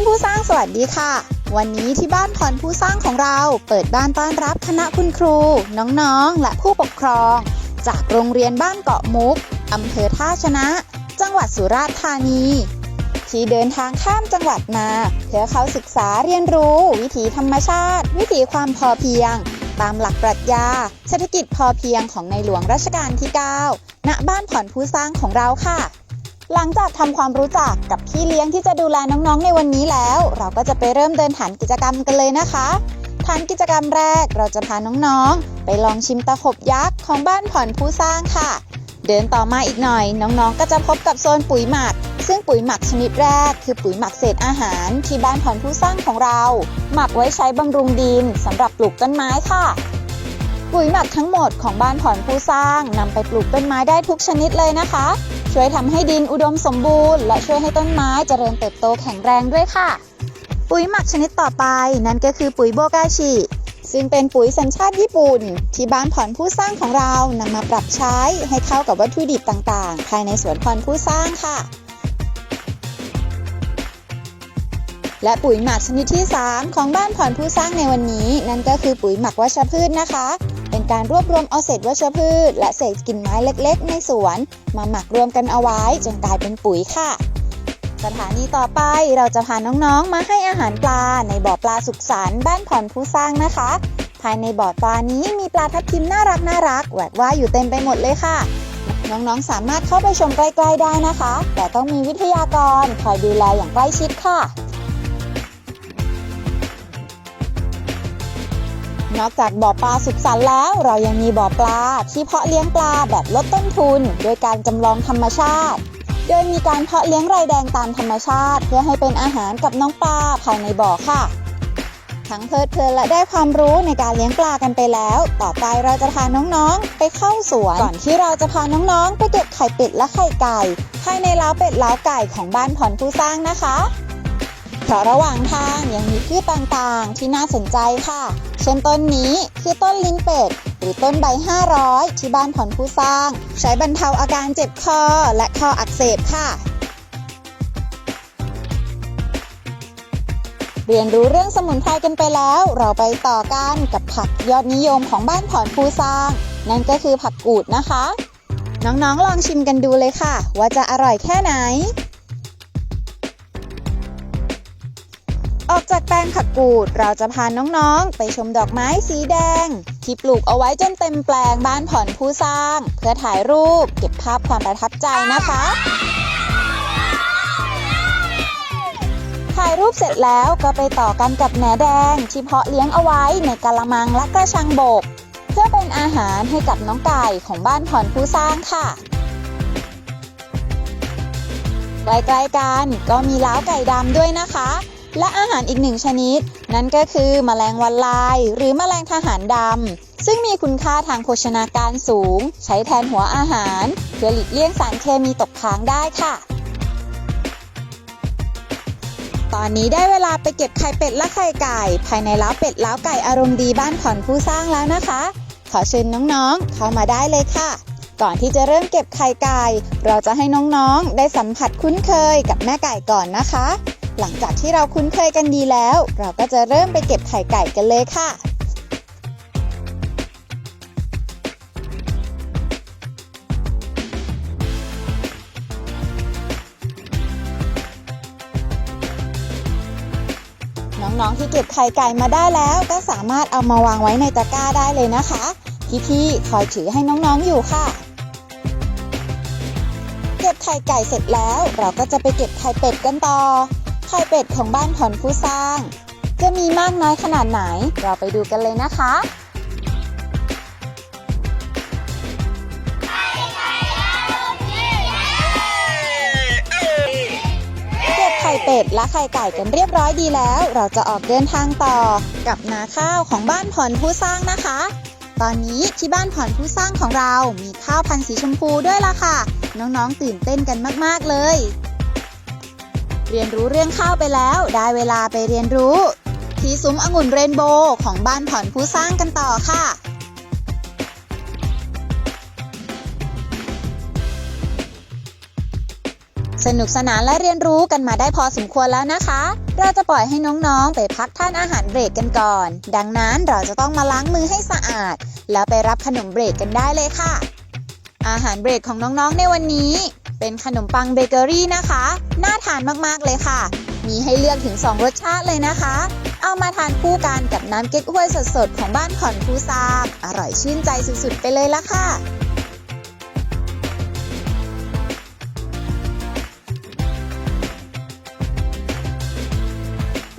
านผู้สร้างสวัสดีค่ะ วันนี้ที่บ้านพรผู้สร้างของเราเปิดบ้านต้อนรับคณะคุณครู น้องๆ และผู้ปกครอง จากโรงเรียนบ้านเกาะมุกอำเภอท่าชนะ จังหวัดสุราษฎร์ธานี ที่เดินทางข้ามจังหวัดมา เพื่อเขาศึกษาเรียนรู้ วิถีธรรมชาติ วิถีความพอเพียง ตามหลักปรัชญาเศรษฐกิจพอเพียงของในหลวงรัชกาลที่ 9 ณบ้านผ่อนผู้สร้างของเราค่ะ หลังจากทำความรู้จักกับพี่เลี้ยงที่จะดูแลน้องๆในวันนี้แล้ว เราก็จะไปเริ่มเดินฐานกิจกรรมกันเลยนะคะฐานกิจกรรมแรกเราจะพาน้องๆ ไปลองชิมตะขบยักษ์ของบ้านผ่อนผู้สร้างค่ะ เดินต่อมาอีกหน่อย น้องๆ ก็จะพบกับโซนปุ๋ยหมัก ซึ่งปุ๋ยหมักชนิดแรก คือปุ๋ยหมักเศษอาหารที่บ้านผ่อนผู้สร้างของเรา หมักไว้ใช้บำรุงดินสำหรับปลูกต้นไม้ค่ะปุ๋ยหมักทั้งหมดของบ้านผ่อนผู้สร้างนำไปปลูกต้นไม้ได้ทุกชนิดเลยนะคะ ช่วยทำให้ดินอุดมสมบูรณ์ และช่วยให้ต้นไม้เจริญเติบโตแข็งแรงด้วยค่ะ ปุ๋ยหมักชนิดต่อไปนั่นก็คือปุ๋ยโบกาชิซึ่งเป็นปุ๋ยสัญชาติญี่ปุ่น ที่บ้านผ่อนผู้สร้างของเรานำมาปรับใช้ให้เข้ากับวัตถุดิบต่างๆ ภายในสวนผ่อนผู้สร้างค่ะ และปุ๋ยหมักชนิดที่ 3 ของบ้านผ่อนผู้สร้างในวันนี้ นั่นก็คือปุ๋ยหมักวัชพืชนะคะ เป็นการรวบรวมเอาเศษวัชพืช และเศษกิ่งไม้เล็กๆ ในสวน มาหมักรวมกันเอาไว้จนกลายเป็นปุ๋ยค่ะ สถานีต่อไปเราจะพาน้องๆ มาให้อาหารปลาในบ่อปลาสุขสันต์บ้านผ่อนผู้สร้างนะคะ ภายในบ่อปลานี้มีปลาทับทิมน่ารักน่ารักแหวกว่ายอยู่เต็มไปหมดเลยค่ะ น้องๆ สามารถเข้าไปชมใกล้ๆได้นะคะ แต่ต้องมีวิทยากรคอยดูแลอย่างใกล้ชิดค่ะ นอกจากบ่อปลาสุขสันต์แล้ว เรายังมีบ่อปลาที่เพาะเลี้ยงปลาแบบลดต้นทุน โดยการจำลองธรรมชาติ โดยมีการเพาะเลี้ยงไรแดงตามธรรมชาติ เพื่อให้เป็นอาหารกับน้องปลาภายในบ่อค่ะ ทั้งเพลิดเพลินและได้ความรู้ในการเลี้ยงปลากันไปแล้ว ต่อไปเราจะพาน้องๆ ไปเข้าสวนก่อนที่เราจะพาน้องๆ ไปเก็บไข่เป็ดและไข่ไก่ภายในเล้าเป็ดเล้าไก่ของบ้านผ่อนผู้สร้างนะคะ เพราะระหว่างทางยังมีพืชต่างๆ ที่น่าสนใจค่ะ เช่นต้นนี้คือต้นลิ้นเป็ด หรือต้นใบ 500 ที่บ้านผ่อนผู้สร้าง ใช้บรรเทาอาการเจ็บคอและคออักเสบค่ะ เรียนรู้เรื่องสมุนไพรกันไปแล้ว เราไปต่อกันกับผักยอดนิยมของบ้านผ่อนผู้สร้าง นั่นก็คือผักกูดนะคะ น้องๆลองชิมกันดูเลยค่ะ ว่าจะอร่อยแค่ไหน ออกจากแปลงผักกูดเราจะพาน้องๆ ไปชมดอกไม้สีแดง ที่ปลูกเอาไว้จนเต็มแปลงบ้านผ่อนผู้สร้าง เพื่อถ่ายรูปเก็บภาพความประทับใจนะคะ ถ่ายรูปเสร็จแล้วก็ไปต่อกันกับแหนแดง ที่เพาะเลี้ยงเอาไว้ในกะละมังและกระชังบก เพื่อเป็นอาหารให้กับน้องไก่ของบ้านผ่อนผู้สร้างค่ะใกล้ๆกันก็มีล้าวไก่ดำด้วยนะคะ และอาหารอีกหนึ่งชนิด นั่นก็คือแมลงวันลาย หรือแมลงทหารดำ ซึ่งมีคุณค่าทางโภชนาการสูง ใช้แทนหัวอาหาร เพื่อหลีกเลี่ยงสารเคมีตกค้างได้ค่ะ ตอนนี้ได้เวลาไปเก็บไข่เป็ดและไข่ไก่ ภายในเล้าเป็ดเล้าไก่อารมณ์ดีบ้านผ่อนผู้สร้างแล้วนะคะ ขอเชิญน้องๆ เข้ามาได้เลยค่ะ ก่อนที่จะเริ่มเก็บไข่ไก่ เราจะให้น้องๆ ได้สัมผัสคุ้นเคยกับแม่ไก่ก่อนนะคะ หลังจากที่เราคุ้นเคยกันดีแล้ว เราก็จะเริ่มไปเก็บไข่ไก่กันเลยค่ะน้องๆที่เก็บไข่ไก่มาได้แล้ว ก็สามารถเอามาวางไว้ในตะกร้าได้เลยนะคะ พี่ๆคอยถือให้น้องๆอยู่ค่ะ เก็บไข่ไก่เสร็จแล้ว เราก็จะไปเก็บไข่เป็ดกันต่อ ไข่เป็ดของบ้านผ่อนผู้สร้าง จะมีมากน้อยขนาดไหน เราไปดูกันเลยนะคะเก็บไข่เป็ดและไข่ไก่กันเรียบร้อยดีแล้ว เราจะออกเดินทางต่อกับนาข้าวของบ้านผ่อนผู้สร้างนะคะ ตอนนี้ที่บ้านผ่อนผู้สร้างของเรามีข้าวพันธุ์สีชมพูด้วยล่ะค่ะ น้องๆตื่นเต้นกันมากๆเลย เรียนรู้เรื่องข้าวไปแล้ว ได้เวลาไปเรียนรู้ ที่ซุ้มองุ่นเรนโบว์ของบ้านผ่อนผู้สร้างกันต่อค่ะสนุกสนานและเรียนรู้กันมาได้พอสมควรแล้วนะคะ เราจะปล่อยให้น้องๆ ไปพักทานอาหารเบรกกันก่อน ดังนั้นเราจะต้องมาล้างมือให้สะอาด แล้วไปรับขนมเบรกกันได้เลยค่ะ อาหารเบรกของน้องๆ ในวันนี้ เป็นขนมปังเบเกอรี่นะคะ น่าทานมากๆเลยค่ะ มีให้เลือกถึง 2 รสชาติเลยนะคะ เอามาทานคู่กันกับน้ำเก๊กฮวยสดๆ ของบ้านขอนคูซากอร่อยชื่นใจสุดๆ ไปเลยละค่ะ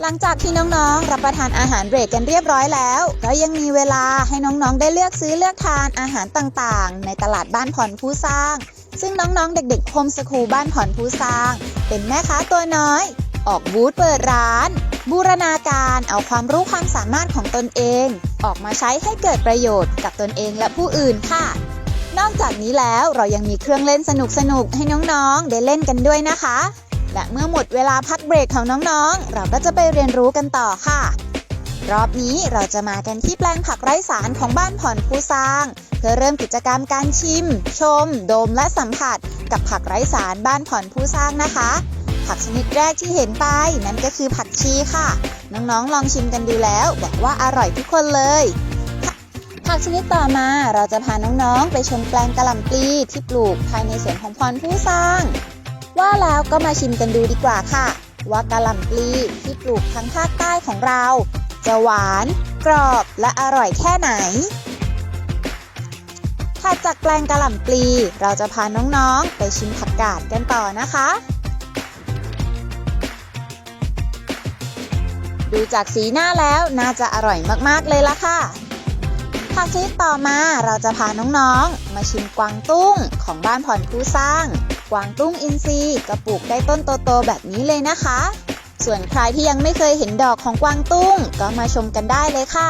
หลังจากที่น้องๆ รับประทานอาหารเบรกกันเรียบร้อยแล้ว ก็ยังมีเวลาให้น้องๆ ได้เลือกซื้อเลือกทานอาหารต่างๆ ในตลาดบ้านผ่อนผู้สร้าง ซึ่งน้องๆ เด็กๆโฮมสคูลบ้านผ่อนผู้สร้าง เป็นแม่ค้าตัวน้อย ออกบูธเปิดร้าน บูรณาการเอาความรู้ความสามารถของตนเอง ออกมาใช้ให้เกิดประโยชน์กับตนเองและผู้อื่นค่ะ นอกจากนี้แล้วเรายังมีเครื่องเล่นสนุกๆ ให้น้องๆ ได้เล่นกันด้วยนะคะ และเมื่อหมดเวลาพักเบรกของน้องๆ เราก็จะไปเรียนรู้กันต่อค่ะ รอบนี้เราจะมากันที่แปลงผักไร้สารของบ้านผ่อนผู้สร้าง พื่อเริ่มกิจกรรมการชิม ชม ดมและสัมผัส กับผักไร้สารบ้านผ่อนผู้สร้างนะคะ ผักชนิดแรกที่เห็นไปนั่นก็คือผักชีค่ะ น้องๆลองชิมกันดูแล้วบอกว่าอร่อยทุกคนเลยผักชนิดต่อมาเราจะพาน้องๆ ไปชมแปลงกะหล่ำปลีที่ปลูกภายในสวนของพรผู้สร้าง ว่าแล้วก็มาชิมกันดูดีกว่าค่ะ ว่ากะหล่ำปลีที่ปลูกทั้งภาคใต้ของเรา จะหวาน กรอบและอร่อยแค่ไหน ถัดจากแปลงกระหล่ำปลี เราจะพาน้องๆ ไปชิมผักกาดกันต่อนะคะ ดูจากสีหน้าแล้วน่าจะอร่อยมากๆเลยละค่ะผักชนิดต่อมาเราจะพาน้องๆ มาชิมกวางตุ้งของบ้านผ่อนผู้สร้าง กวางตุ้งอินทรีย์ก็ปลูกได้ต้นโตๆแบบนี้เลยนะคะ ส่วนใครที่ยังไม่เคยเห็นดอกของกวางตุ้งก็มาชมกันได้เลยค่ะ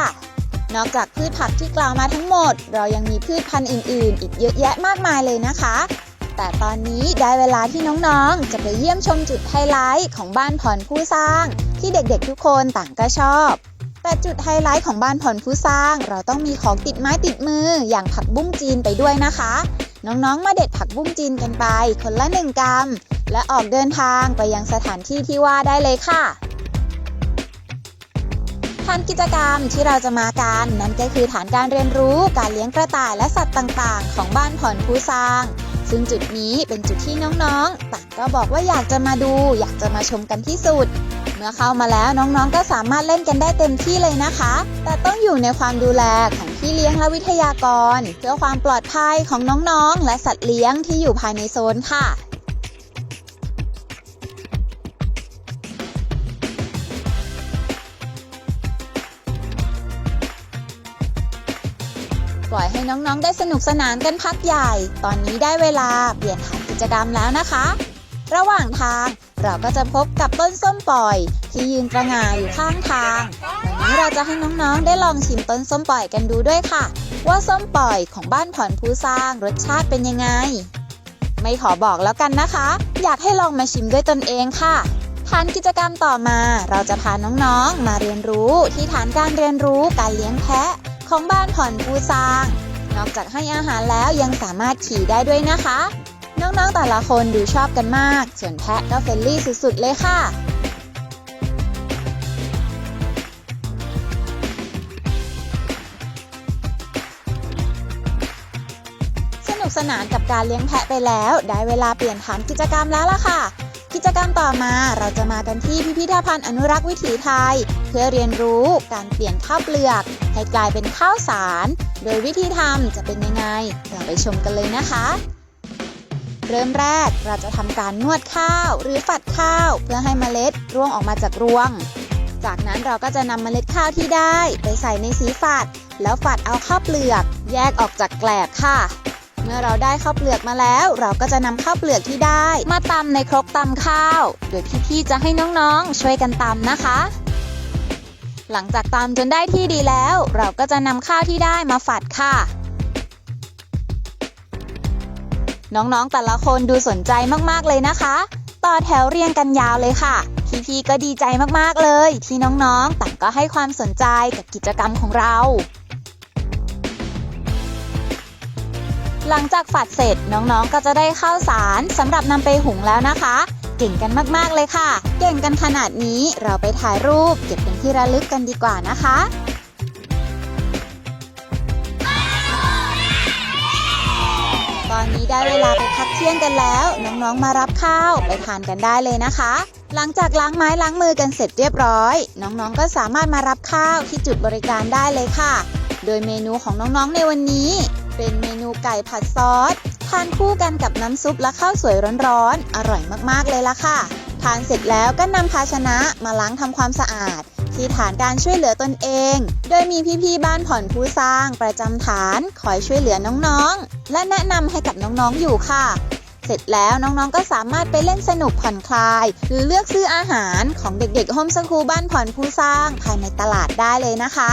นอกจากพืชผักที่กล่าวมาทั้งหมด เรายังมีพืชพันธุ์อื่น ๆ อีกเยอะแยะมากมายเลยนะคะ แต่ตอนนี้ได้เวลาที่น้องๆ จะไปเยี่ยมชมจุดไฮไลท์ของบ้านผ่อนผู้สร้าง ที่เด็กๆทุกคนต่างก็ชอบ แต่จุดไฮไลท์ของบ้านผ่อนผู้สร้าง เราต้องมีของติดไม้ติดมืออย่างผักบุ้งจีนไปด้วยนะคะ น้องๆ มาเด็ดผักบุ้งจีนกันไป คนละหนึ่งกรัมและออกเดินทางไปยังสถานที่ที่ว่าได้เลยค่ะ ฐานกิจกรรมที่เราจะมากันนั่นก็คือฐานการเรียนรู้การเลี้ยงกระต่ายและสัตว์ต่างๆ ของบ้านผ่อนผู้สร้าง ซึ่งจุดนี้เป็นจุดที่น้องๆต่างก็บอกว่าอยากจะมาดู อยากจะมาชมกันที่สุด เมื่อเข้ามาแล้วน้องๆก็สามารถเล่นกันได้เต็มที่เลยนะคะ แต่ต้องอยู่ในความดูแลของพี่เลี้ยงและวิทยากร เพื่อความปลอดภัยของน้องๆ และสัตว์เลี้ยงที่อยู่ภายในโซนค่ะ น้องๆ ได้สนุกสนานกันพักใหญ่ ตอนนี้ได้เวลาเปลี่ยนฐานกิจกรรมแล้วนะคะ ระหว่างทางเราก็จะพบกับต้นส้มปล่อย ที่ยืนประง่าอยู่ข้างทาง วันนี้เราจะให้น้องๆ ได้ลองชิมต้นส้มปล่อยกันดูด้วยค่ะ ว่าส้มปล่อยของบ้านผ่อนผู้สร้างรสชาติเป็นยังไง ไม่ขอบอกแล้วกันนะคะ อยากให้ลองมาชิมด้วยตนเองค่ะฐานกิจกรรมต่อมา เราจะพาน้องๆ มาเรียนรู้ที่ฐานการเรียนรู้การเลี้ยงแพะของบ้านผ่อนผู้สร้าง นอกจากให้อาหารแล้วยังสามารถขี่ได้ด้วยนะคะ น้องๆแต่ละคนดูชอบกันมาก ส่วนแพะก็เฟรนลี่สุดๆเลยค่ะสนุกสนานกับการเลี้ยงแพะไปแล้ว ได้เวลาเปลี่ยนฐานกิจกรรมแล้วล่ะค่ะ กิจกรรมต่อมาเราจะมากันที่พิพิธภัณฑ์อนุรักษ์วิถีไทย เพื่อเรียนรู้การเปลี่ยนข้าวเปลือก ให้กลายเป็นข้าวสาร โดยวิธีทำจะเป็นยังไง เราไปชมกันเลยนะคะ เริ่มแรกเราจะทำการนวดข้าวหรือฝัดข้าว เพื่อให้เมล็ดร่วงออกมาจากรวง จากนั้นเราก็จะนำเมล็ดข้าวที่ได้ ไปใส่ในสีฝัด แล้วฝัดเอาข้าวเปลือก แยกออกจากแกลบค่ะ เมื่อเราได้ข้าวเปลือกมาแล้ว เราก็จะนำข้าวเปลือกที่ได้ มาตำในครกตำข้าว โดยพี่ๆจะให้น้องๆ ช่วยกันตำนะคะ หลังจากตำจนได้ที่ดีแล้ว เราก็จะนำข้าวที่ได้มาฝัดค่ะน้องๆ แต่ละคนดูสนใจมากๆ เลยนะคะ ต่อแถวเรียงกันยาวเลยค่ะ พี่ๆ ก็ดีใจมากๆ เลย ที่น้องๆ ต่างก็ให้ความสนใจกับกิจกรรมของเรา หลังจากฝัดเสร็จน้องๆ ก็จะได้ข้าวสารสำหรับนำไปหุงแล้วนะคะ เก่งกันมากๆเลยค่ะ เก่งกันขนาดนี้เราไปถ่ายรูปเก็บเป็นที่ระลึกกันดีกว่านะคะตอนนี้ได้เวลาไปพักเที่ยงกันแล้ว น้องๆมารับข้าวไปทานกันได้เลยนะคะ หลังจากล้างไม้ล้างมือกันเสร็จเรียบร้อย น้องๆก็สามารถมารับข้าวที่จุดบริการได้เลยค่ะ โดยเมนูของน้องๆในวันนี้ เป็นเมนูไก่ผัดซอส ทานคู่กันกับน้ำซุปและข้าวสวยร้อนๆ อร่อยมากๆเลยล่ะค่ะ ทานเสร็จแล้วก็นำภาชนะมาล้างทำความสะอาด ที่ฐานการช่วยเหลือตนเอง โดยมีพี่ๆบ้านผ่อนผู้สร้างประจำฐานคอยช่วยเหลือน้องๆ และแนะนำให้กับน้องๆอยู่ค่ะเสร็จแล้วน้องๆ ก็สามารถไปเล่นสนุกผ่อนคลาย หรือเลือกซื้ออาหารของเด็กๆโฮมสคูลบ้านผ่อนผู้สร้างภายในตลาดได้เลยนะคะ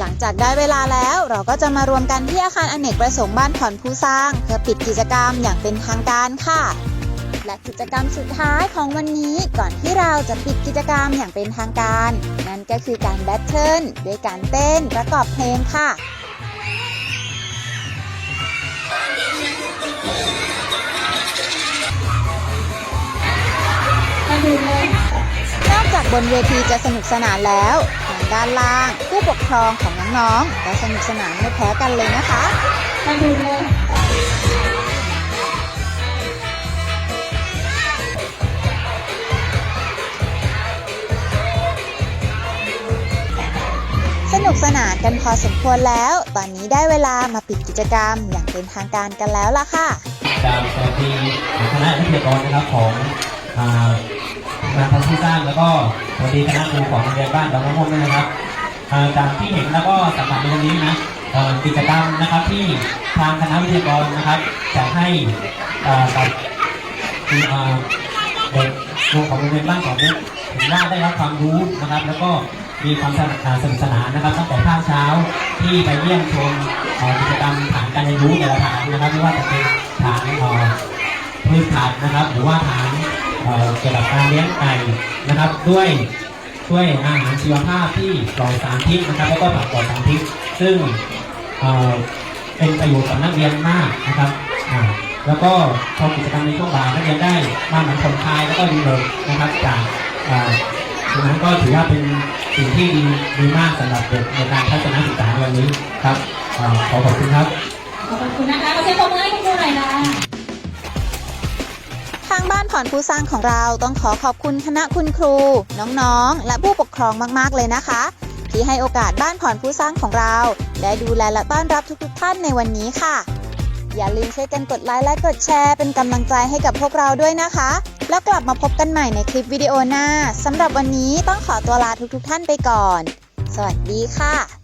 หลังจากได้เวลาแล้วเราก็จะมารวมกันที่อาคารอเนกประสงค์บ้านผ่อนผู้สร้าง เพื่อปิดกิจกรรมอย่างเป็นทางการค่ะ และกิจกรรมสุดท้ายของวันนี้ก่อนที่เราจะปิดกิจกรรมอย่างเป็นทางการ นั่นก็คือการแบทเทิลด้วยการเต้นประกอบเพลงค่ะนอกจากบนเวทีจะสนุกสนานแล้ว ด้านล่าง ผู้ปกครองของน้องๆก็สนุกสนานไม่แพ้กันเลยนะคะสนุกสนานกันพอสมควรแล้ว ตอนนี้ได้เวลามาปิดกิจกรรมอย่างเป็นทางการกันแล้วล่ะค่ะจากสวัสดีคณะวิทยากรนะครับของอ่า งานพันธุ์ที่สร้างแล้วก็สวัสดีคณะครูของโรงเรียนบ้านดอนมะม่วงด้วยนะครับจากที่เห็นแล้วก็สัมผัสในวันนี้นะกิจกรรมนะครับที่ทางคณะวิทยากรนะครับจะให้กับคุณอ่าเด็กครูของโรงเรียนบ้านของมุกเห็นว่าได้รับความรู้นะครับ แล้วก็มีความสนุกสนานนะครับตั้งแต่ภาคเช้าที่ไปเยี่ยมชมกิจกรรมฐานการเรียนรู้แต่ละฐานนะครับไม่ว่าจะเป็นฐานเอ่อพืชผักนะครับ หรือว่าฐาน เกี่ยวกับการเลี้ยงไก่นะครับ ด้วยด้วยอาหารชีวภาพที่ปลอดสารพิษนะครับ แล้วก็ผักปลอดสารพิษซึ่งเเป็นประโยชน์กับนักเรียนมากนะครับแล้วก็พอกิจกรรมในช่วงบ่ายนักเรียนได้มาหมือนผ่อนคลายแล้วก็ดีเลยนะครับจากอ่าดังนั้นก็ถือว่าเป็นสิ่งที่ดีดีมากสำหรับเด็กในการทัศนศึกษาในวันนี้ครับอขอขอบคุณครับขอบคุณนะคะขอเสียงปรบมือให้คุณครูหน่อยนะ ทางบ้านผ่อนผู้สร้างของเราต้องขอขอบคุณคณะคุณครู น้องๆ และผู้ปกครองมากๆเลยนะคะ ที่ให้โอกาสบ้านผ่อนผู้สร้างของเรา ได้ดูแลและต้อนรับทุกๆ ท่านในวันนี้ค่ะ อย่าลืมช่วยกันกดไลค์และกดแชร์เป็นกำลังใจให้กับพวกเราด้วยนะคะ แล้วกลับมาพบกันใหม่ในคลิปวิดีโอหน้าสำหรับวันนี้ต้องขอตัวลาทุกๆ ท่านไปก่อน สวัสดีค่ะ